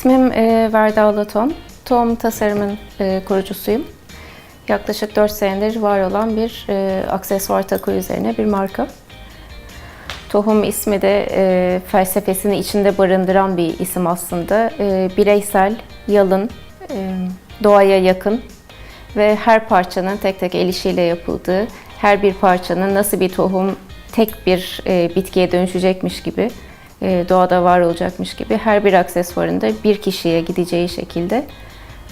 İsmim e, Verda Alaton. Tohum Tasarım'ın e, kurucusuyum. Yaklaşık 4 senedir var olan bir e, aksesuar takı üzerine bir marka. Tohum ismi de e, felsefesini içinde barındıran bir isim aslında. E, bireysel, yalın, e, doğaya yakın ve her parçanın tek tek el işiyle yapıldığı, her bir parçanın nasıl bir tohum tek bir e, bitkiye dönüşecekmiş gibi, doğada var olacakmış gibi her bir aksesuarın da bir kişiye gideceği şekilde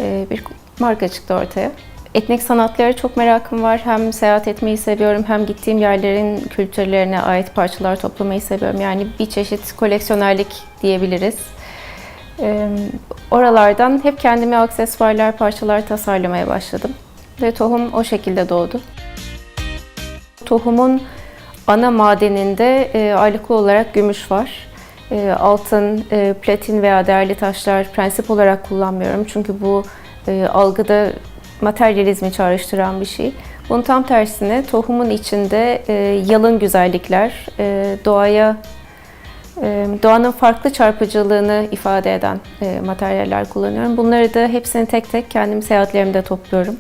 e, bir marka çıktı ortaya. Etnik sanatlara çok merakım var. Hem seyahat etmeyi seviyorum hem gittiğim yerlerin kültürlerine ait parçalar toplamayı seviyorum. Yani bir çeşit koleksiyonerlik diyebiliriz. Ee, oralardan hep kendime aksesuarlar, parçalar tasarlamaya başladım. Ve tohum o şekilde doğdu. Tohumun ana madeninde e, aylıklı olarak gümüş var. E, altın, e, platin veya değerli taşlar prensip olarak kullanmıyorum. Çünkü bu e, algıda materyalizmi çağrıştıran bir şey. Bunun tam tersine tohumun içinde e, yalın güzellikler, e, doğaya doğanın farklı çarpıcılığını ifade eden materyaller kullanıyorum. Bunları da hepsini tek tek kendim seyahatlerimde topluyorum.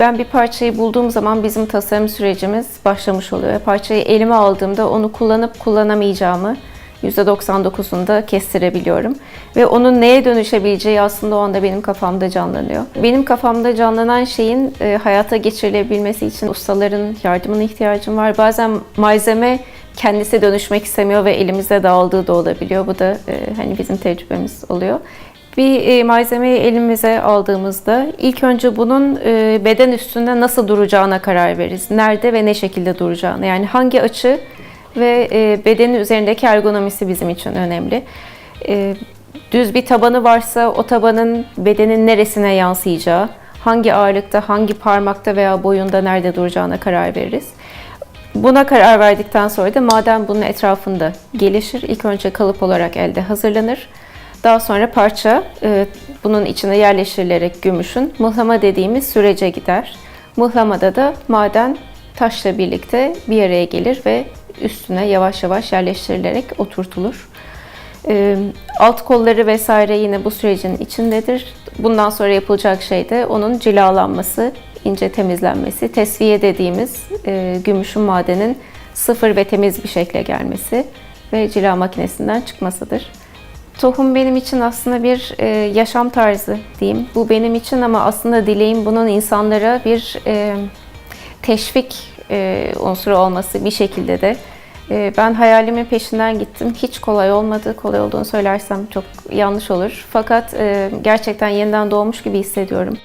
Ben bir parçayı bulduğum zaman bizim tasarım sürecimiz başlamış oluyor. Parçayı elime aldığımda onu kullanıp kullanamayacağımı %99'unda kestirebiliyorum. Ve onun neye dönüşebileceği aslında o anda benim kafamda canlanıyor. Benim kafamda canlanan şeyin e, hayata geçirilebilmesi için ustaların yardımına ihtiyacım var. Bazen malzeme kendisi dönüşmek istemiyor ve elimizde dağıldığı da olabiliyor. Bu da e, hani bizim tecrübemiz oluyor. Bir e, malzemeyi elimize aldığımızda ilk önce bunun e, beden üstünde nasıl duracağına karar veririz. Nerede ve ne şekilde duracağını. Yani hangi açı ve e, bedenin üzerindeki ergonomisi bizim için önemli. Düz bir tabanı varsa o tabanın bedenin neresine yansıyacağı, hangi ağırlıkta, hangi parmakta veya boyunda nerede duracağına karar veririz. Buna karar verdikten sonra da maden bunun etrafında gelişir. İlk önce kalıp olarak elde hazırlanır. Daha sonra parça e, bunun içine yerleştirilerek gümüşün mıhlama dediğimiz sürece gider. Mıhlamada da maden taşla birlikte bir araya gelir ve üstüne yavaş yavaş yerleştirilerek oturtulur. E, alt kolları vesaire yine bu sürecin içindedir. Bundan sonra yapılacak şey de onun cilalanması, ince temizlenmesi, tesviye dediğimiz e, gümüşün madenin sıfır ve temiz bir şekle gelmesi ve cila makinesinden çıkmasıdır. Tohum benim için aslında bir e, yaşam tarzı diyeyim. Bu benim için ama aslında dileğim bunun insanlara bir e, teşvik e, unsuru olması bir şekilde de. E, ben hayalimin peşinden gittim. Hiç kolay olmadı. Kolay olduğunu söylersem çok yanlış olur. Fakat e, gerçekten yeniden doğmuş gibi hissediyorum.